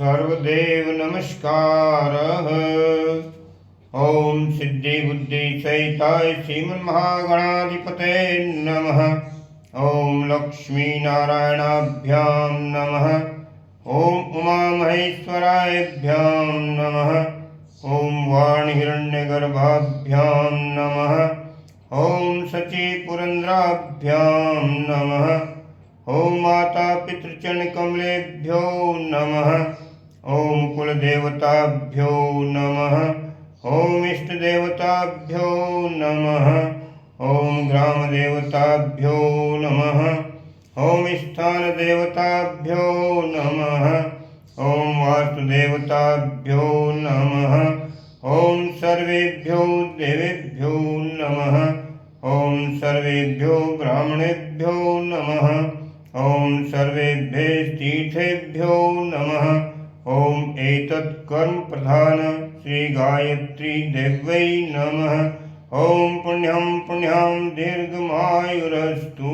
सर्वदेव नमस्कारः। ॐ सिद्धिबुद्धिसहिताय श्रीमन्महागणाधिपते नमः। ॐ लक्ष्मीनारायणाभ्यां नमः। ॐ उमामहेश्वरायभ्यां नमः। ॐ वाणिहिरण्यगर्भाभ्यां नमः। ॐ शचीपुरन्द्राभ्यां नमः। ॐ मातापितृचरणकमलेभ्यो नमः। ॐ कुलदेवताभ्यो नमः। ॐ इष्टदेवताभ्यो नमः। ॐ ग्रामदेवताभ्यो नमः। ॐ स्थानदेवताभ्यो नमः। ॐ वास्तुदेवताभ्यो नमः। ॐ सर्वेभ्यो देवेभ्यो नमः। ॐ सर्वेभ्यो ब्राह्मणेभ्यो नमः। ॐ सर्वेभ्यः तीर्थेभ्यो नमः। ॐ कर्मप्रधान श्रीगायत्री देव्यै नमः। ॐ पुण्यं पुण्यं दीर्घमायुरस्तु।